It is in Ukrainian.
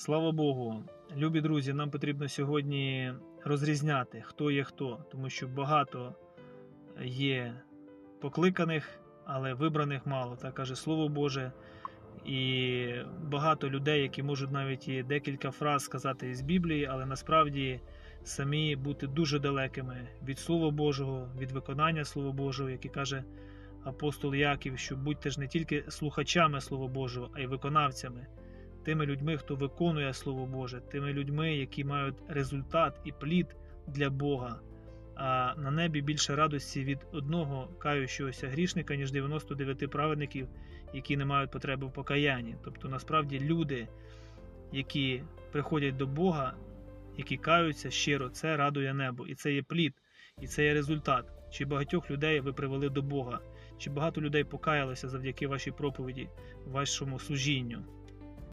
Слава Богу, любі друзі, нам потрібно сьогодні розрізняти, хто є хто, тому що багато є покликаних, але вибраних мало, так каже Слово Боже. І багато людей, які можуть навіть і декілька фраз сказати із Біблії, але насправді самі бути дуже далекими від Слова Божого, від виконання Слова Божого, який каже апостол Яків, що будьте ж не тільки слухачами Слова Божого, а й виконавцями тими людьми, хто виконує Слово Боже, тими людьми, які мають результат і плід для Бога. А на небі більше радості від одного каючогося грішника, ніж 99 праведників, які не мають потреби в покаянні. Тобто, насправді, люди, які приходять до Бога, які каються щиро, це радує небо, і це є плід, і це є результат. Чи багатьох людей ви привели до Бога, чи багато людей покаялося завдяки вашій проповіді, вашому служінню.